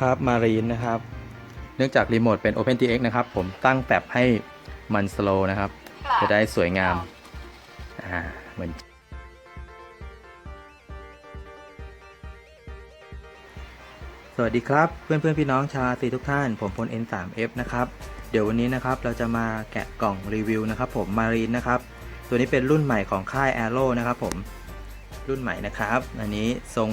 ครับมารีนนะครับ เนื่องจากรีโมทเป็น OpenTX นะครับ ผมตั้งแท็บให้มันสโลนะครับ จะได้สวยงาม อ่าเหมือนสวัสดีครับ เพื่อนเพื่อนๆพี่น้องชาวซีทุกท่าน ผมพล N3F นะครับ เดี๋ยววันนี้นะครับเราจะมาแกะกล่องรีวิวนะครับผมมารีนนะครับ ตัวนี้เป็นรุ่นใหม่ของค่าย Arrow นะครับผมรุ่นใหม่นะครับ อันนี้ทรง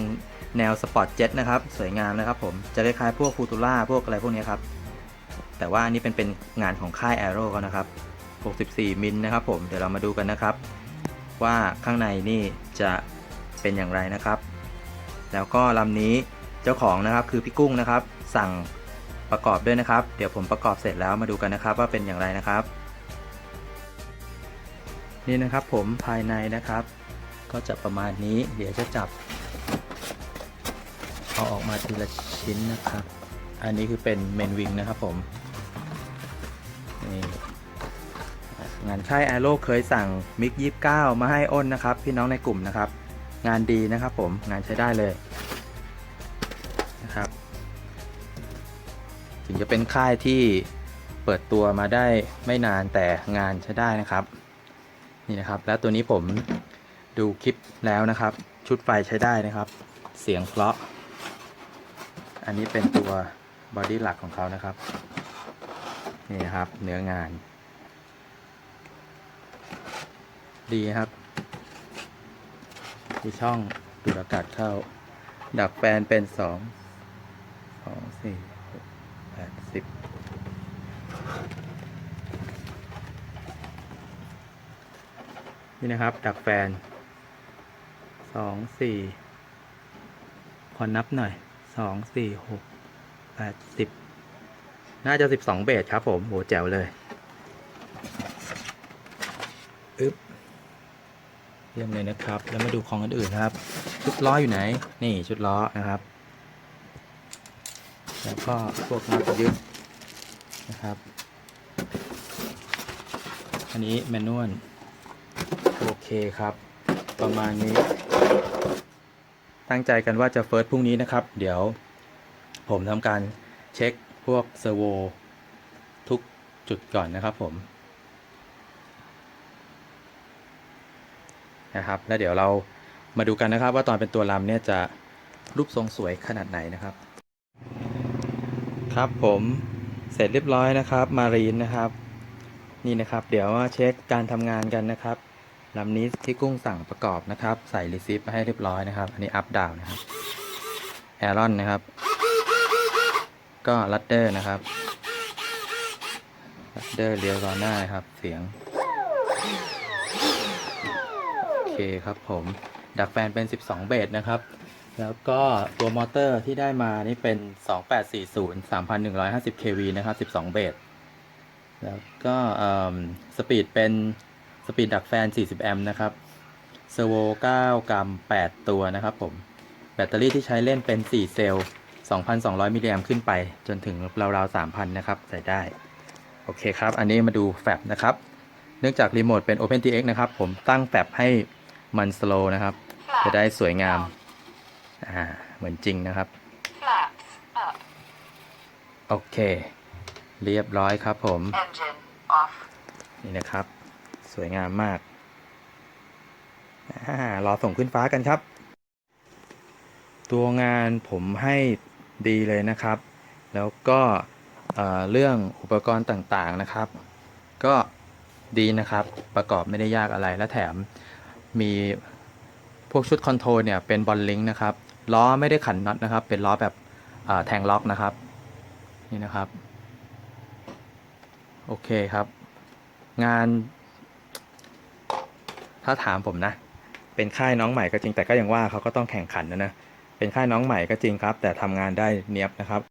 แนวสปอร์ตเจ็ตนะครับ สวยงามนะครับผม จะคล้ายๆพวกฟูตูล่าพวกอะไรพวกนี้ครับ แต่ว่านนี้เป็นเป็นงานของค่าย Arrow เขานะครับ 64 มิลนะครับผม เดี๋ยวเรามาดูกันนะครับ ว่าข้างในนี่จะเป็นอย่างไรนะครับ แล้วก็ลำนี้เจ้าของนะครับคือพี่กุ้งนะครับ สั่งประกอบด้วยนะครับ เดี๋ยวผมประกอบเสร็จแล้วมาดูกันนะครับ ว่าเป็นอย่างไรนะครับ นี่นะครับผมภายในนะครับ ก็จะประมาณนี้ เดี๋ยวจะจับ เอาออกมาทีละชิ้นนะครับ อันนี้คือเป็นเมนวิงนะครับผม นี่งานค่าย a อโ o เคยสั่งมิก29มาให้อ้นนะครับ พี่น้องในกลุ่มนะครับ งานดีนะครับผมงานใช้ได้เลยนะครับ ถึงจะเป็นค่ายที่เปิดตัวมาได้ไม่นานแต่งานใช้ได้นะครับ นี่นะครับ แล้วตัวนี้ผมดูคลิปแล้วนะครับ ชุดไฟใช้ได้นะครับ เสียงเพราะ อันนี้เป็นตัวบอดี้หลักของเขานะครับ นี่ครับเนื้องาน ดีครับที่ช่องดูดอากาศเข้า ดักแฟนเป็นสองสองสี่แปดสิบนี่นะครับ ดักแฟนสองสี่ขอนับหน่อย สองสี่หกแปดสิบน่าจะสิบสองเบสครับผมโหแจ๋วเลยอึ๊บเยี่ยมเลยนะครับ แล้วมาดูของอื่นๆครับ ชุดล้ออยู่ไหน นี่ชุดล้อนะครับ แล้วก็พวกน็อตยึดนะครับ อันนี้แมนนวลโอเคครับ ประมาณนี้ ตั้งใจกันว่าจะเฟิร์สพรุ่งนี้นะครับ เดี๋ยวผมทำการเช็คพวกเซอร์โวทุกจุดก่อนนะครับผมนะครับ แล้วเดี๋ยวเรามาดูกันนะครับ ว่าตอนเป็นตัวลำเนี่ยจะรูปทรงสวยขนาดไหนนะครับ ครับผมเสร็จเรียบร้อยนะครับ มารีนนะครับ นี่นะครับ เดี๋ยวมาเช็คการทำงานกันนะครับ ลำนี้ที่กุ้งสั่งประกอบนะครับ ใส่รีซิฟมาให้เรียบร้อยนะครับ อันนี้อัพดาวนะครับแอรอนนะครับ ก็ลัดเดอร์นะครับลัดเดอร์เลี้ยวล้อหน้านครับ เสียง โอเคครับผม ดักแฟนเป็น 12 เบสนะครับ แล้วก็ตัวมอเตอร์ที่ได้มานี่เป็น 2840 3150 kV นะครับ 12 เบสแล้วก็สปีดเป็น สปีดดักแฟน 40 แอมป์นะครับเซอร์โว 9 กรัม 8 ตัวนะครับผมแบตเตอรี่ที่ใช้เล่นเป็น 4 เซลล์ 2,200 มิลลิแอมป์ขึ้นไป จนถึงราวๆ 3,000 นะครับ ใส่ได้ โอเคครับ อันนี้มาดูแฟบนะครับ เนื่องจากรีโมทเป็น OpenTX นะครับ ผมตั้งแฟบให้มันสโลนะครับ จะได้สวยงาม อ่า เหมือนจริงนะครับ Flaps up. โอเค เรียบร้อยครับผม Engine off. นี่นะครับ สวยงามมากรอส่งขึ้นฟ้ากันครับ ตัวงานผมให้ดีเลยนะครับ แล้วก็เอ่อเรื่องอุปกรณ์ต่างๆนะครับ ก็ดีนะครับ ประกอบไม่ได้ยากอะไร และแถมมีพวกชุดคอนโทรลเนี่ยเป็นบอลลิงนะครับ ล้อไม่ได้ขันน็อตนะครับ เป็นล้อแบบแทงล็อกนะครับ นี่นะครับ โอเคครับ งาน ถ้าถามผมนะ เป็นค่ายน้องใหม่ก็จริงแต่ก็ยังว่าเขาก็ต้องแข่งขันนะนะ เป็นค่ายน้องใหม่ก็จริงครับ แต่ทำงานได้เนียบนะครับ